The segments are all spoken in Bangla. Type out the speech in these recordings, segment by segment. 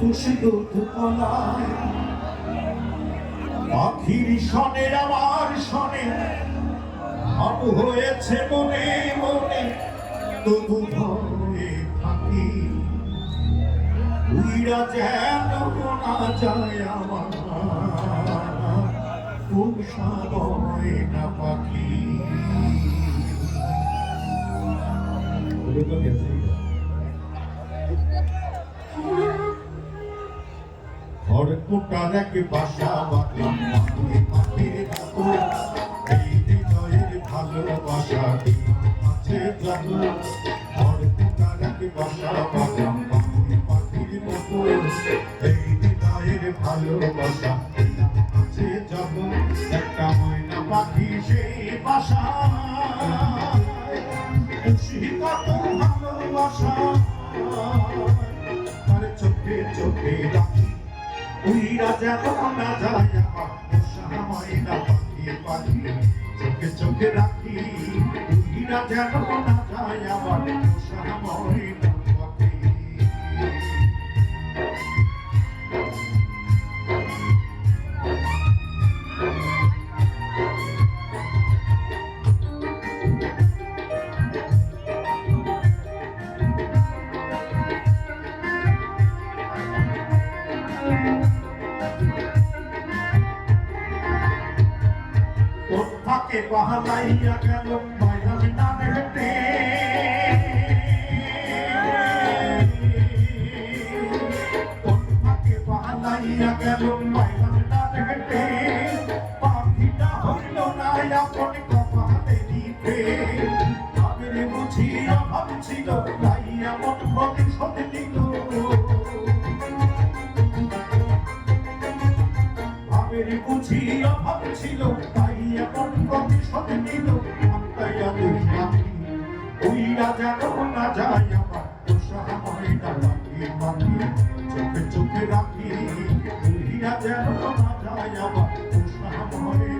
খুশি দুধ কলায় পাখির সনের আমার সনে ভাব হয়েছে মনে মনে, তবু ভয়ে থাকি। উইরা যেন না যায় আমার সময় না পাখি। খড়কুটার এক বাসা বাঁধলাম পাখি পাখির মতো এই হৃদয়ের ভালোবাসা আছে এক বাসা পাখির এই ভালোবাসা উইরা যেন না যায় আমার সময় না পাখি পাখি চোখে চোখে রাখি যেন না যায় আমার সময় না পাহালাইয়া গেল মায়ার নামে হেঁটে তোর পাহালাইয়া গেল মায়ার নামে হেঁটে পাখিটা হইল না আপন কপালে দিতে ভাবের বুঝি অভাব ছিল তাই এমন প্রতিশোধ নিল ভাবের বুঝি অভাব ওই রাজা না যায় আমার রাখি মাটি চোখে চোখে রাখি ওই রাজা না যায় আমার না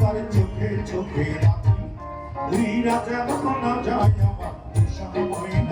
তার চোখে চোখে রাখি। রাতে রাজা না যায় আমার সময়